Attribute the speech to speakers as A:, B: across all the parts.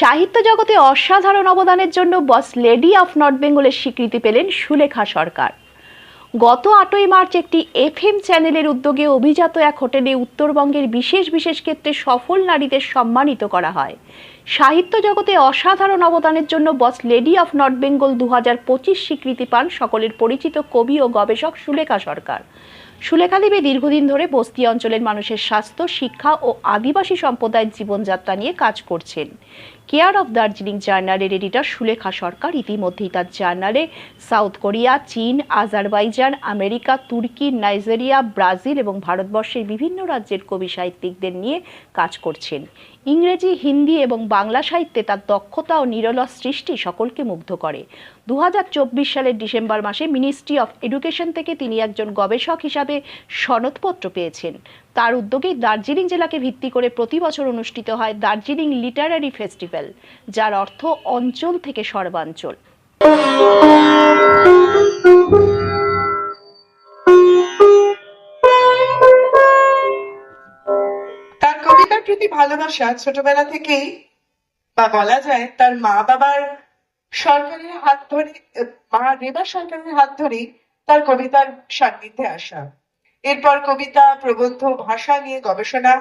A: সাহিত্য জগতে অসাধারণ অবদানের জন্য বস লেডি অফ নর্থ বেঙ্গলের স্বীকৃতি পেলেন সুলেখা সরকার। গত আটই মার্চ একটি এফএম চ্যানেলের উদ্যোগে অভিজাত এক হোটেলে উত্তরবঙ্গের বিশেষ বিশেষ ক্ষেত্রে সফল নারীদের সম্মানিত করা হয়। সাহিত্য জগতে অসাধারণ অবদানের জন্য boss lady of North Bengal দু স্বীকৃতি পান সকলের পরিচিত কবি ও গবেষক সুলেখা সরকার। সুলেখা দেবী দীর্ঘদিন ধরে বস্তি অঞ্চলের মানুষের স্বাস্থ্য, শিক্ষা ও আদিবাসী সম্প্রদায়ের জীবনযাত্রা নিয়ে কাজ করছেন। কেয়ার অফ দার্জিলিং জার্নালের এডিটর সুলেখা সরকার ইতিমধ্যেই তার জার্নালে সাউথ কোরিয়া, চীন, আজারবাইজান, আমেরিকা, তুর্কি, নাইজেরিয়া, ব্রাজিল এবং ভারতবর্ষের বিভিন্ন রাজ্যের কবি সাহিত্যিকদের নিয়ে কাজ করছেন। ইংরেজি, হিন্দি এবং বাংলা সাহিত্যে তার দক্ষতা ও নিরলস সৃষ্টি সকলকে মুগ্ধ করে। দু হাজার চব্বিশ সালের ডিসেম্বর মাসে মিনিস্ট্রি অফ এডুকেশন থেকে তিনি একজন গবেষক হিসাবে সনদপত্র পেয়েছেন। তার উদ্যোগেই দার্জিলিং জেলাকে ভিত্তি করে প্রতি বছর অনুষ্ঠিত হয় দার্জিলিং লিটারারি ফেস্টিভ্যাল, যার অর্থ অঞ্চল থেকে সর্বাঞ্চল।
B: প্রতি ভালোবাসা ছোটবেলা থেকেই, বা বলা যায় তার মা বাবার সরকারের হাত ধরে, মা রেবা সরকারের হাত ধরেই তার কবিতার সান্নিধ্যে আসা। এরপর কবিতা, প্রবন্ধ, ভাষা নিয়ে গবেষণা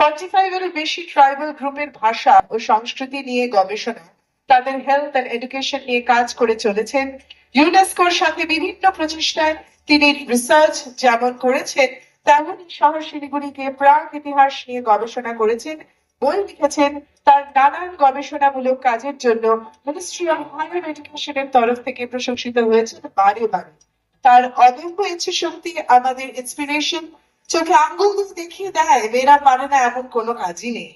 B: ফর্টি ফাইভেরও বেশি ট্রাইবাল গ্রুপের ভাষা ও সংস্কৃতি নিয়ে গবেষণা, তাদের হেলথ অ্যান্ড এডুকেশন নিয়ে কাজ করে চলেছেন। ইউনেস্কোর সাথে বিভিন্ন প্রচেষ্টায় তিনি রিসার্চ যেমন করেছেন তেমনই শহর শিলিগুড়িকে প্রাক ইতিহাস নিয়ে গবেষণা করেছেন বই লিখেছেন তার নানান গবেষণামূলক কাজের জন্য মিনিস্ট্রি অফ হায়ার এডুকেশনের তরফ থেকে প্রশংসিত হয়েছে বারে বারে তার অদম্য ইচ্ছে শক্তি আমাদের ইন্সপিরেশন চোখে আঙ্গুল দেখিয়ে দেয় মেয়েরা পারে না এমন কোনো কাজই নেই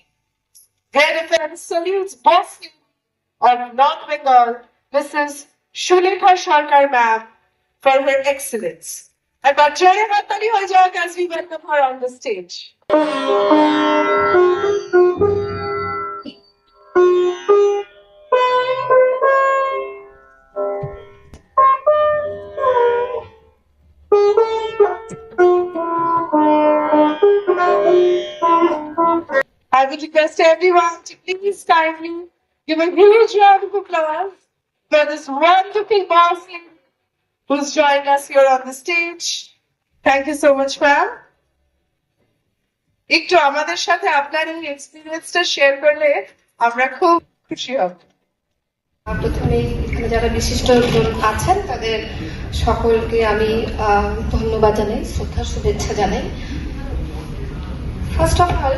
B: of North Bengal, Mrs. Shulekha excellence. And Bajaya Hatari Hojak as we welcome her on the stage. I would request everyone to please kindly give a huge round of applause for this wonderful boss lady who's joined us here on the stage. Thank you so much, ma'am. একটু আমাদের সাথে আপনার এই এক্সপিরিয়েন্সটা share করলে আমরা খুব খুশি হব
C: প্রথমে এখানে যারা বিশিষ্ট আছেন তাদের সকলকে আমি ধন্যবাদ জানাই শ্রদ্ধা শুভেচ্ছা জানাই ফার্স্ট অফ অল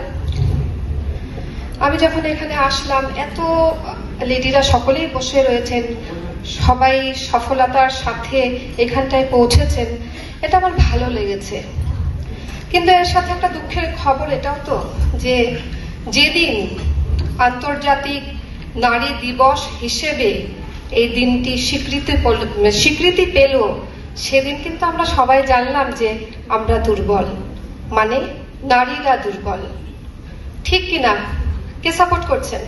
C: আমি যখন এখানে আসলাম এত লেডিরা সকলেই বসে রয়েছেন সবাই সফলতার সাথে এখানটায় পৌঁছেছেন, এটা আমার ভালো লেগেছে। কিন্তু এর সাথে একটা দুঃখের খবর এটাও তো, যে যেদিন আন্তর্জাতিক নারী দিবস হিসেবে এই দিনটি স্বীকৃতি স্বীকৃতি পেল, সেদিন কিন্তু আমরা সবাই জানলাম যে আমরা দুর্বল। মানে নারীরা দুর্বল। ঠিক কিনা? কে সাপোর্ট করছেন?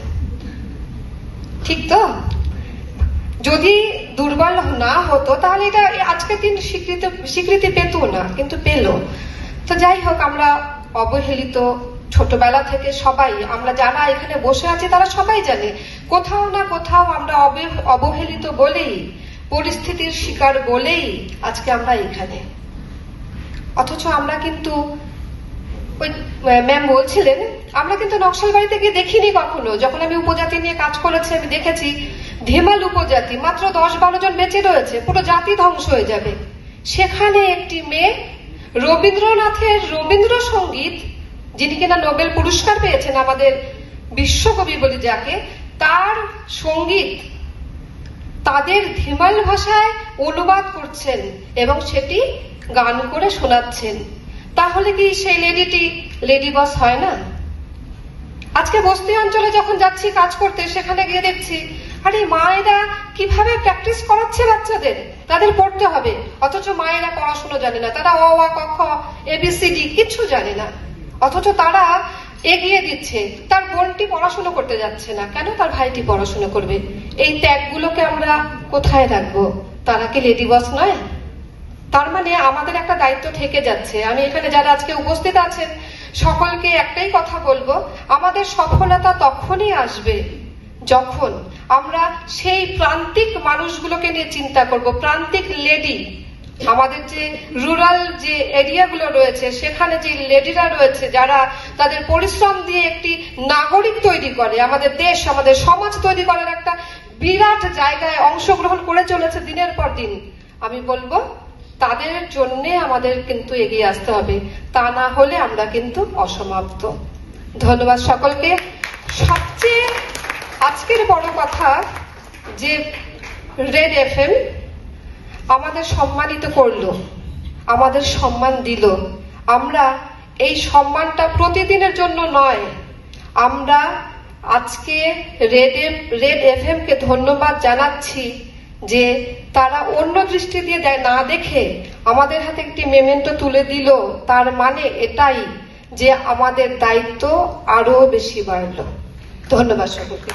C: ঠিক তো? যদি দুর্বল না হতো, তাহলে এটা আজকের দিন স্বীকৃতি স্বীকৃতি পেত না, কিন্তু পেল। তো যাই হোক, আমরা অবহেলিত ছোটবেলা থেকে সবাই, আমরা যারা এখানে বসে আছি, তারা সবাই জানে, কোথাও না কোথাও আমরা অবে- অবহেলিত বলেই, পরিস্থিতির শিকার বলেই আজকে আমরা এখানে। অথচ আমরা কিন্তু ওই ম্যাম বলছিলেন, আমরা কিন্তু নকশাল বাড়িতে গিয়ে দেখিনি কখনো। যখন আমি উপজাতি নিয়ে কাজ করেছি, আমি দেখেছি ধেমাল উপজাতি মাত্র দশ বারো জন বেঁচে রয়েছে, পুরো জাতি ধ্বংস হয়ে যাবে। সেখানে একটি মেয়ে, রবীন্দ্রনাথের রবীন্দ্রসঙ্গীত, যিনি কিনা নোবেল পুরস্কার পেয়েছেন আমাদের বিশ্বকবি বলি যাকে, তার সংগীত তাদের ধেমাল ভাষায় অনুবাদ করছেন এবং সেটি গান করে শোনাচ্ছেন। তাহলে কি সেই লেডিটি লেডি বস হয় না? আজকে বস্তি অঞ্চলে যখন যাচ্ছি কাজ করতে, সেখানে গিয়ে দেখছি আরে মায়েরা কীভাবে প্র্যাকটিস করাচ্ছে বাচ্চাদের? তাদের পড়তে হবে। অথচ মায়েরা পড়াশোনা জানে না। তারা অ, আ, ক, খ এবিসিডি কিছু জানে না। অথচ তারা এগিয়ে দিচ্ছে। তার বোনটি পড়াশোনা করতে যাচ্ছে না। কেন তার ভাইটি পড়াশোনা করবে? এই ত্যাগগুলোকে আমরা কোথায় রাখব? তারা কি লেডি বস নয়? তার মানে আমাদের একটা দায়িত্ব থেকে যাচ্ছে। আমি এখানে যারা আজকে উপস্থিত আছেন, সকলকে একটাই কথা বলব। আমাদের সফলতা তখনই আসবে যখন আমরা সেই প্রান্তিক মানুষগুলোকে নিয়ে চিন্তা করব, প্রান্তিক লেডি, আমাদের যে রুরাল যে এরিয়াগুলো রয়েছে, সেখানে যে লেডিরা রয়েছে, যারা তাদের পরিশ্রম দিয়ে একটি নাগরিক তৈরি করে, আমাদের দেশ, আমাদের সমাজ তৈরি করার একটা বিরাট জায়গায় অংশগ্রহণ করে চলেছে দিনের পর দিন। আমি বলব, তাদের জন্য আমাদের কিন্তু এগিয়ে আসতে হবে, তা না হলে আমরা কিন্তু অসমাপ্ত। ধন্যবাদ সকলকে। সবচেয়ে আজকের বড় কথা যে রেড এফ আমাদের সম্মানিত করল, আমাদের সম্মান দিল। আমরা এই সম্মানটা প্রতিদিনের জন্য নয়, আমরা আজকে রেড এফ রেড এফ কে ধন্যবাদ জানাচ্ছি যে তারা অন্য দৃষ্টি দিয়ে দেয়, না দেখে আমাদের হাতে একটি মেমেন্টো তুলে দিল। তার মানে এটাই যে আমাদের দায়িত্ব আরও বেশি বাড়লো। ধন্যবাদ সকলকে।